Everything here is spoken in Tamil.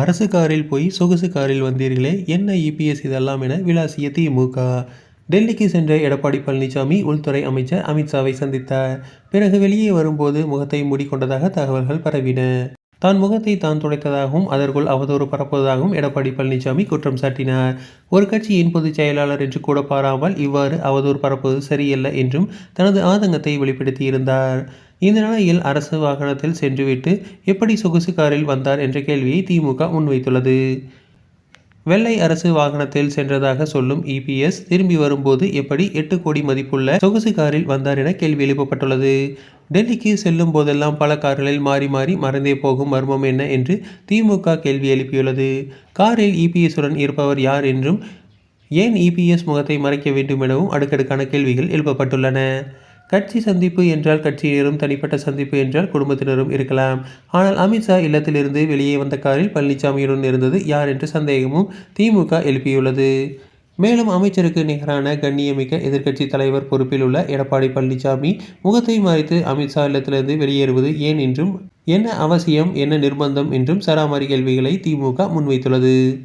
அரசு காரில் போய் சொகுசு காரில் வந்தீர்களே என்ன இபிஎஸ் இதெல்லாம் என விளாசிய திமுக. டெல்லிக்கு சென்ற எடப்பாடி பழனிசாமி உள்துறை அமைச்சர் அமித்ஷாவை சந்தித்தார். பிறகு வெளியே வரும்போது முகத்தை மூடிக்கொண்டதாக தகவல்கள் பரவின. தான் முகத்தை தான் துடைத்ததாகவும் அதற்குள் அவதூறு பரப்புவதாகவும் எடப்பாடி பழனிசாமி குற்றம் சாட்டினார். ஒரு கட்சியின் பொதுச் செயலாளர் என்று கூட பாராமல் இவ்வாறு அவதூறு பரப்புவது சரியல்ல என்றும் தனது ஆதங்கத்தை வெளிப்படுத்தியிருந்தார். இந்த நிலையில் அரசு வாகனத்தில் சென்றுவிட்டு எப்படி சொகுசு காரில் வந்தார் என்ற கேள்வியை திமுக முன்வைத்துள்ளது. வெள்ளை அரசு வாகனத்தில் சென்றதாக சொல்லும் இபிஎஸ் திரும்பி வரும்போது எப்படி எட்டு கோடி மதிப்புள்ள சொகுசு காரில் வந்தார் என கேள்வி எழுப்பப்பட்டுள்ளது. டெல்லிக்கு செல்லும் போதெல்லாம் பல கார்களில் மாறி மாறி மறந்தே போகும் மர்மம் என்ன என்று திமுக கேள்வி எழுப்பியுள்ளது. காரில் இபிஎஸ்ஸுடன் இருப்பவர் யார் என்றும் ஏன் இபிஎஸ் முகத்தை மறைக்க வேண்டும் எனவும் அடுக்கடுக்கான கேள்விகள் எழுப்பப்பட்டுள்ளன. கட்சி சந்திப்பு என்றால் கட்சியினரும் தனிப்பட்ட சந்திப்பு என்றால் குடும்பத்தினரும் இருக்கலாம். ஆனால் அமித்ஷா இல்லத்திலிருந்து வெளியே வந்த காரில் பழனிசாமியுடன் இருந்தது யார் என்ற சந்தேகமும் திமுக எழுப்பியுள்ளது. மேலும் அமைச்சருக்கு நிகரான கண்ணியமிக்க எதிர்க்கட்சி தலைவர் பொறுப்பில் உள்ள எடப்பாடி பழனிசாமி முகத்தை மறைத்து அமித்ஷா இல்லத்திலிருந்து வெளியேறுவது ஏன் என்றும் என்ன அவசியம் என்ன நிர்பந்தம் என்றும் சராமாரி கேள்விகளை திமுக முன்வைத்துள்ளது.